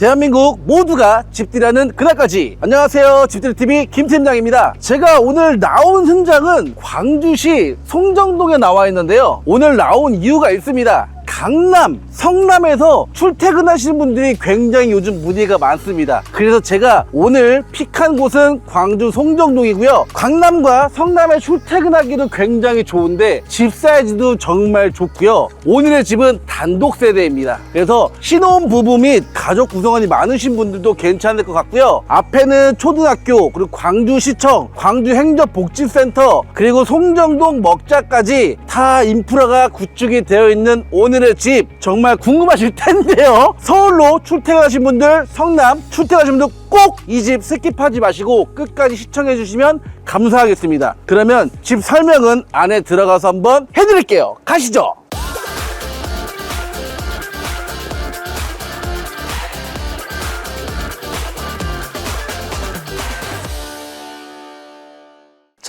대한민국 모두가 집들이라는 그날까지. 안녕하세요. 집들이TV 김팀장입니다. 제가 오늘 나온 현장은 광주시 송정동에 나와 있는데요. 오늘 나온 이유가 있습니다 강남, 성남에서 출퇴근하시는 분들이 굉장히 요즘 문의가 많습니다. 그래서 제가 오늘 픽한 곳은 광주 송정동이고요. 강남과 성남에 출퇴근하기도 굉장히 좋은데 집 사이즈도 정말 좋고요. 오늘의 집은 단독 세대입니다. 그래서 신혼 부부 및 가족 구성원이 많으신 분들도 괜찮을 것 같고요. 앞에는 초등학교, 그리고 광주시청, 광주행정복지센터, 그리고 송정동 먹자까지 다 인프라가 구축이 되어 있는 오늘의 집 정말 궁금하실 텐데요. 서울로 출퇴근하신 분들, 성남 출퇴근하신 분들 꼭 이 집 스킵하지 마시고 끝까지 시청해 주시면 감사하겠습니다. 그러면 집 설명은 안에 들어가서 한번 해드릴게요. 가시죠.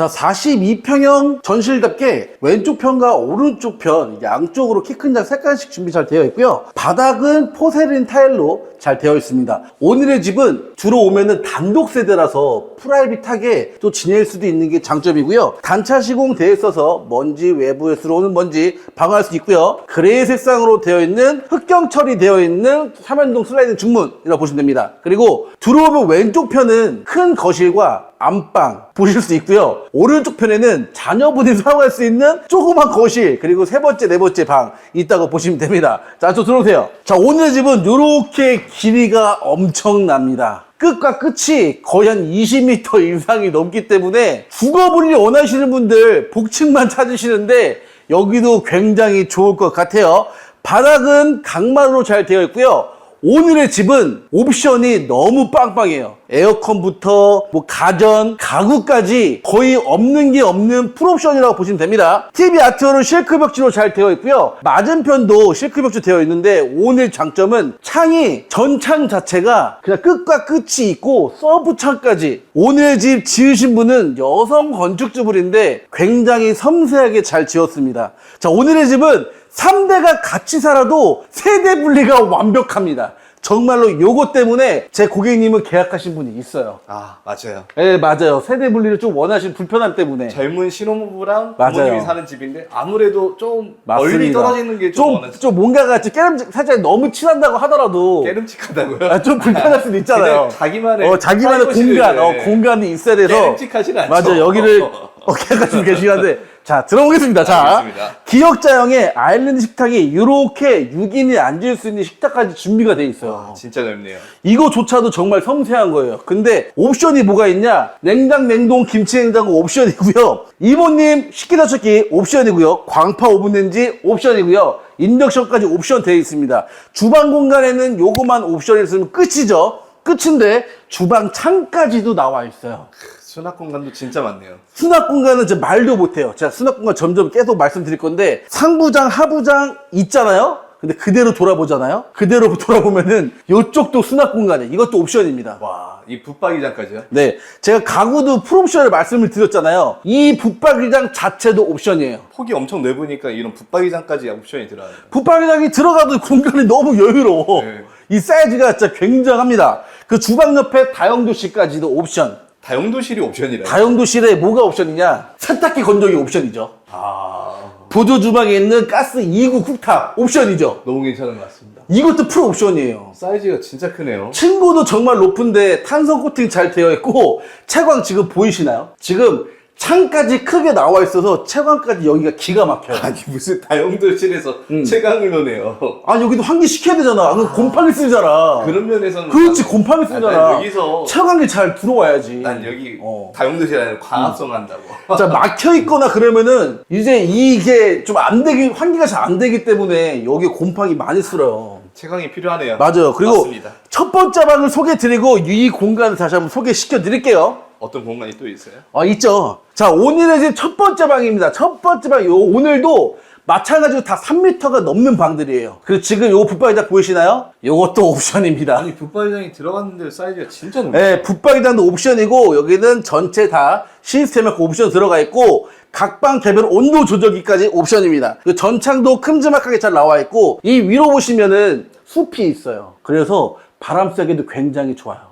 자, 42평형 전실답게 왼쪽 편과 오른쪽 편 양쪽으로 키 큰장 색깔씩 준비 잘 되어 있고요. 바닥은 포세린 타일로 잘 되어 있습니다. 오늘의 집은 들어오면은 단독 세대라서 프라이빗하게 또 지낼 수도 있는 게 장점이고요. 단차 시공되어 있어서 먼지 외부에서 들어오는 먼지 방어할 수 있고요. 그레이 색상으로 되어 있는 흑경 처리 되어 있는 삼연동 슬라이딩 중문이라고 보시면 됩니다. 그리고 들어오면 왼쪽 편은 큰 거실과 안방 보실 수 있고요. 오른쪽 편에는 자녀분이 사용할 수 있는 조그만 거실 그리고 세 번째, 네 번째 방 있다고 보시면 됩니다. 자, 저 들어오세요. 자, 오늘의 집은 이렇게 길이가 엄청납니다. 끝과 끝이 거의 한 20m 이상이 넘기 때문에 주거분리 원하시는 분들 복층만 찾으시는데 여기도 굉장히 좋을 것 같아요. 바닥은 강마루로 잘 되어 있고요. 오늘의 집은 옵션이 너무 빵빵해요. 에어컨부터 뭐 가전, 가구까지 거의 없는 게 없는 풀옵션이라고 보시면 됩니다. TV 아트월은 실크 벽지로 잘 되어 있고요. 맞은편도 실크 벽지 되어 있는데 오늘 장점은 창이 전창 자체가 그냥 끝과 끝이 있고 서브 창까지 오늘 집 지으신 분은 여성 건축주분인데 굉장히 섬세하게 잘 지었습니다. 자 오늘의 집은 3대가 같이 살아도 세대 분리가 완벽합니다. 정말로 요거 때문에 제 고객님은 계약하신 분이 있어요. 아 맞아요. 예, 맞아요. 세대 분리를 좀 원하시는 불편함 때문에. 젊은 신혼부부랑 맞아요. 부모님이 사는 집인데 아무래도 좀 맞습니다. 멀리 떨어지는 게 좀 좀, 원하시 좀 뭔가가 좀 깨름직, 살짝 너무 친한다고 하더라도 깨름직하다고요. 아, 좀 불편할 수도 있잖아요. 그냥 자기만의 어, 자기만의 공간, 어, 이제 공간이 있어야 돼서. 깨름직하진 않죠. 맞아요. 여기를 어, 계약하시고 계시는데. 자, 들어보겠습니다. 자, 알겠습니다. 기역자형의 아일랜드 식탁이 이렇게 6인이 앉을 수 있는 식탁까지 준비가 돼 있어요. 아, 진짜 넓네요. 이거조차도 정말 섬세한 거예요. 근데 옵션이 뭐가 있냐? 냉장, 냉동, 김치 냉장고 옵션이고요. 이모님 식기 세척기 옵션이고요. 광파 오븐 렌지 옵션이고요. 인덕션까지 옵션 되어 있습니다. 주방 공간에는 요거만 옵션이 있으면 끝이죠. 끝인데 주방 창까지도 나와 있어요. 수납 공간도 진짜 많네요. 수납 공간은 제 말도 못해요. 제가 수납 공간 점점 계속 말씀드릴 건데 상부장, 하부장 있잖아요. 근데 그대로 돌아보잖아요. 그대로 돌아보면은 이쪽도 수납 공간이에요. 이것도 옵션입니다. 와, 이 붙박이장까지요? 네, 제가 가구도 풀옵션을 말씀을 드렸잖아요. 이 붙박이장 자체도 옵션이에요. 폭이 엄청 넓으니까 이런 붙박이장까지 옵션이 들어가요. 붙박이장이 들어가도 공간이 너무 여유로워. 네. 이 사이즈가 진짜 굉장합니다. 그 주방 옆에 다용도실까지도 옵션. 다용도실이 옵션이라요. 다용도실에 뭐가 옵션이냐? 세탁기 건조기 옵션이죠. 아, 보조 주방에 있는 가스 2구 쿡탑 옵션이죠. 너무 괜찮은 것 같습니다. 이것도 풀 옵션이에요. 사이즈가 진짜 크네요. 층고도 정말 높은데 탄성 코팅 잘 되어 있고 채광 지금 보이시나요? 지금 창까지 크게 나와 있어서 채광까지 여기가 기가 막혀요. 아니 무슨 다용도실에서 음. 채광을 노네요. 아 여기도 환기 시켜야 되잖아. 그 곰팡이 쓰잖아. 그런 면에서는 그렇지 난- 곰팡이 난 쓰잖아. 여기서 채광이 잘 들어와야지. 난 여기 어. 다용도실 아니라 과합성 한다고. 자 막혀 있거나 그러면은 이제 이게 좀 안 되기 환기가 잘 안 되기 때문에 여기 곰팡이 많이 쓸어요. 채광이 필요하네요. 맞아요. 그리고 맞습니다. 첫 번째 방을 소개드리고 이 공간을 다시 한번 소개시켜 드릴게요. 어떤 공간이 또 있어요? 어, 있죠. 자, 오늘의 집 첫 번째 방입니다. 첫 번째 방, 요, 오늘도 마찬가지로 다 3m가 넘는 방들이에요. 그리고 지금 요 붙박이장 보이시나요? 요것도 옵션입니다. 아니 붙박이장이 들어갔는데 사이즈가 진짜 넓네. 네, 붙박이장도 옵션이고, 여기는 전체 다 시스템에 그 옵션 들어가 있고, 각 방 개별 온도 조절기까지 옵션입니다. 그 전창도 큼지막하게 잘 나와 있고, 이 위로 보시면은 숲이 있어요. 그래서 바람 쐬기도 굉장히 좋아요.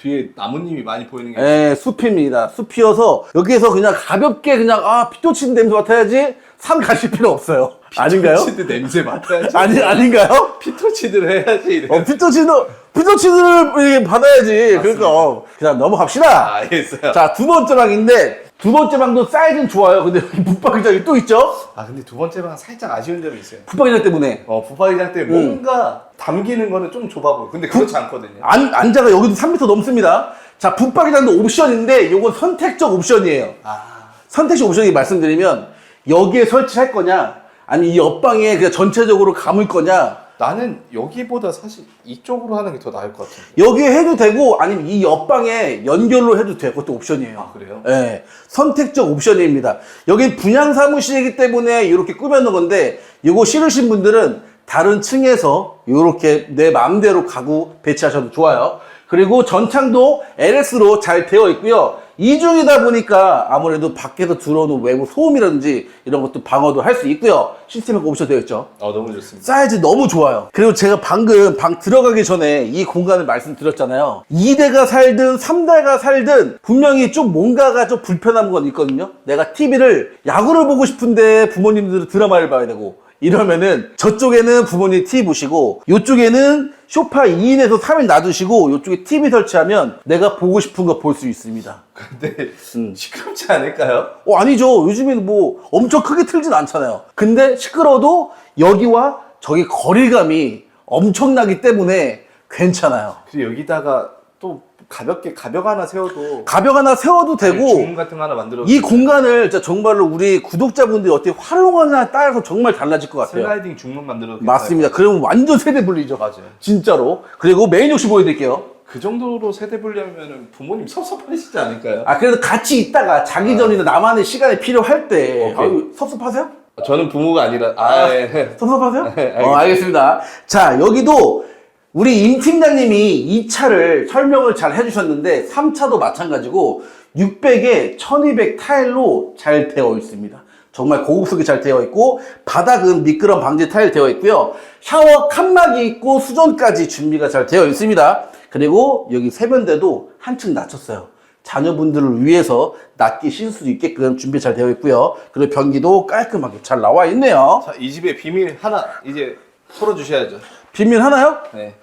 어, 뒤에 나뭇잎이 많이 보이는 게 예, 숲입니다. 숲이어서 여기에서 그냥 가볍게 그냥 아 피토 치는 냄새 맡아야지 산 가실 필요 없어요. 아닌가요? 피토치드 냄새 맡아야지. 아니 아닌가요? 피토치드를 해야지. 이래. 어, 피토치드 피토치드를 이렇게 받아야지. 그러니까 어, 그냥 넘어갑시다. 아, 알겠어요. 자 두 번째 방인데 두 번째 방도 사이즈는 좋아요. 근데 여기 붙박이장이 또 있죠? 아 근데 두 번째 방 살짝 아쉬운 점이 있어요. 붙박이장 때문에 어 부파이장 때 음. 뭔가 담기는 거는 좀 좁아 보여. 근데 그렇지 않거든요. 안, 안자가 여기도 3m 넘습니다. 자, 붙박이장도 옵션인데 이건 선택적 옵션이에요. 아 선택적 옵션이 말씀드리면 여기에 설치할 거냐 아니 이 옆방에 그냥 전체적으로 감을 거냐 나는 여기보다 사실 이쪽으로 하는 게 더 나을 것 같은데. 여기에 해도 되고 아니면 이 옆방에 연결로 해도 돼요. 그것도 옵션이에요. 아 그래요? 예, 선택적 옵션입니다. 여기 분양 사무실이기 때문에 이렇게 꾸며놓은 건데 이거 싫으신 분들은 다른 층에서 이렇게 내 마음대로 가구 배치하셔도 좋아요. 그리고 전창도 LS로 잘 되어 있고요. 이중이다 보니까 아무래도 밖에서 들어오는 외부 소음이라든지 이런 것도 방어도 할 수 있고요. 시스템에 옵션 되어 있죠. 어 너무 좋습니다. 사이즈 너무 좋아요. 그리고 제가 방금 방 들어가기 전에 이 공간을 말씀드렸잖아요. 2대가 살든 3대가 살든 분명히 좀 뭔가가 좀 불편한 건 있거든요. 내가 TV를 야구를 보고 싶은데 부모님들은 드라마를 봐야 되고 이러면은 저쪽에는 부모님 TV 보시고 이쪽에는 소파 2인에서 3인 놔두시고 이쪽에 TV 설치하면 내가 보고 싶은 거 볼 수 있습니다. 근데 음. 시끄럽지 않을까요? 어, 아니죠. 요즘에는 뭐 엄청 크게 틀진 않잖아요. 근데 시끄러워도 여기와 저기 거리감이 엄청나기 때문에 괜찮아요. 그리고 여기다가 또 가볍게 가벽 하나 세워도 가벽 하나 세워도 되고 주문 같은 거 하나 만들어. 이 공간을 진짜 정말로 우리 구독자분들이 어떻게 활용하느냐에 따라서 정말 달라질 것 같아요. 슬라이딩 중문 만들어도 맞습니다. 그러면 완전 세대 분리죠. 맞아요. 진짜로. 그리고 메인 욕실 보여드릴게요. 그 정도로 세대 분리하면 부모님 섭섭하시지 않을까요? 아, 그래도 같이 있다가 자기 전이나 나만의 시간이 필요할 때. 오케이. 아유, 섭섭하세요? 저는 부모가 아니라 아, 예. 섭섭하세요? 네, 어, 알겠습니다. 자, 여기도 우리 임 팀장님이 이 차를 설명을 잘 해주셨는데 3차도 마찬가지고 600에 1200 타일로 잘 되어 있습니다. 정말 고급스럽게 잘 되어 있고 바닥은 미끄럼 방지 타일 되어 있고요. 샤워 칸막이 있고 수전까지 준비가 잘 되어 있습니다. 그리고 여기 세면대도 한층 낮췄어요. 자녀분들을 위해서 낮게 씻을 수 있게끔 준비 잘 되어 있고요. 그리고 변기도 깔끔하게 잘 나와 있네요. 자, 이 집의 비밀 하나 이제 풀어 주셔야죠. 비밀 하나요? 네.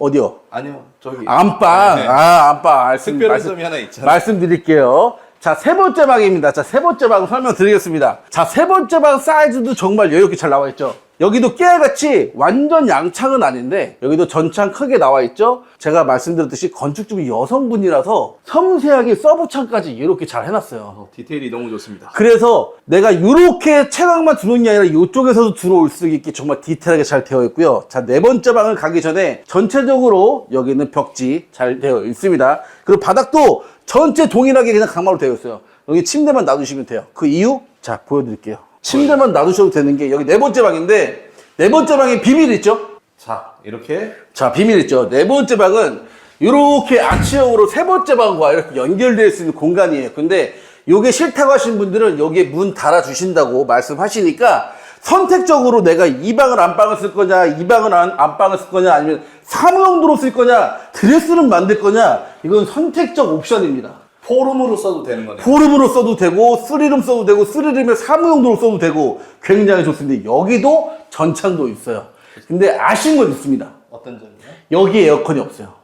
어디요? 아니요. 저기 안방. 네. 아, 안방. 말씀, 특별한 말씀, 점이 하나 있잖아요. 말씀드릴게요. 자, 세 번째 방입니다. 자, 세 번째 방 설명드리겠습니다. 자, 세 번째 방 사이즈도 정말 여유롭게 잘 나와 있죠. 여기도 깨알같이 완전 양창은 아닌데 여기도 전창 크게 나와 있죠. 제가 말씀드렸듯이 건축주분 여성분이라서 섬세하게 서브창까지 이렇게 잘 해놨어요. 어, 디테일이 너무 좋습니다. 그래서 내가 이렇게 채광만 들어오는 게 아니라 이쪽에서도 들어올 수 있게 정말 디테일하게 잘 되어 있고요. 자, 네 번째 방을 가기 전에 전체적으로 여기는 벽지 잘 되어 있습니다. 그리고 바닥도 전체 동일하게 그냥 강마로 되어 있어요. 여기 침대만 놔두시면 돼요. 그 이유? 자, 보여드릴게요. 침대만 놔두셔도 되는 게 여기 네 번째 방인데 네 번째 방에 비밀 있죠? 자, 이렇게 자, 비밀 있죠. 네 번째 방은 이렇게 아치형으로 세 번째 방과 이렇게 연결될 수 있는 공간이에요. 근데 이게 싫다고 하신 분들은 여기에 문 달아 주신다고 말씀하시니까 선택적으로 내가 이 방을 안방을 쓸 거냐, 이 방을 안, 안방을 쓸 거냐, 아니면 사무용도로 쓸 거냐, 드레스룸 만들 거냐, 이건 선택적 옵션입니다. 포름으로 써도 되는 거네요. 포름으로 써도 되고, 쓰리룸 써도 되고, 쓰리룸에 사무용도로 써도 되고, 굉장히 좋습니다. 여기도 전창도 있어요. 근데 아쉬운 건 있습니다. 어떤 점이요? 여기 에어컨이 없어요.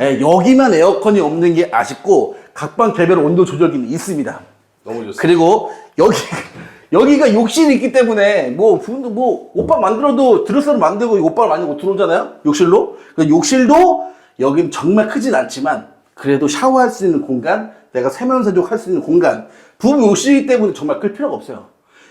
예, 여기만 에어컨이 없는 게 아쉽고 각방 개별 온도 조절기는 있습니다. 너무 좋습니다. 그리고 여기 여기가 욕실이 있기 때문에 뭐 분도 뭐 옷방 만들어도 드레스를 만들고 옷방을 만들고 들어오잖아요. 욕실로. 그 욕실도 여긴 정말 크진 않지만 그래도 샤워할 수 있는 공간, 내가 세면 세족할 수 있는 공간. 부부 욕실이기 때문에 정말 끌 필요가 없어요.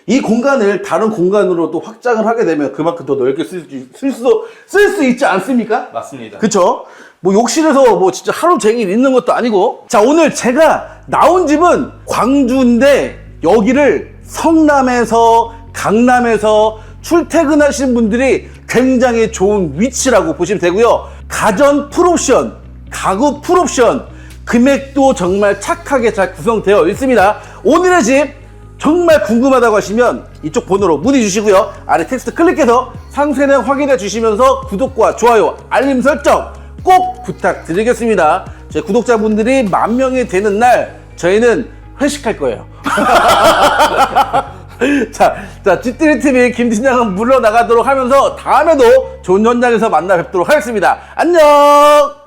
이 공간을 다른 공간으로 또 확장을 하게 되면 그만큼 더 넓게 쓸수 쓸 수 있지 않습니까? 맞습니다. 그쵸? 뭐 욕실에서 뭐 진짜 하루 종일 있는 것도 아니고. 자, 오늘 제가 나온 집은 광주인데 여기를 성남에서 강남에서 출퇴근하시는 분들이 굉장히 좋은 위치라고 보시면 되고요. 가전 풀옵션, 가구 풀옵션, 금액도 정말 착하게 잘 구성되어 있습니다. 오늘의 집 정말 궁금하다고 하시면 이쪽 번호로 문의 주시고요. 아래 텍스트 클릭해서 상세는 확인해 주시면서 구독과 좋아요, 알림 설정 꼭 부탁드리겠습니다. 제 구독자분들이 만 명이 되는 날 저희는 회식할 거예요. 자, 자, 찌띠리 TV 김 팀장은 물러나가도록 하면서 다음에도 좋은 현장에서 만나 뵙도록 하겠습니다. 안녕!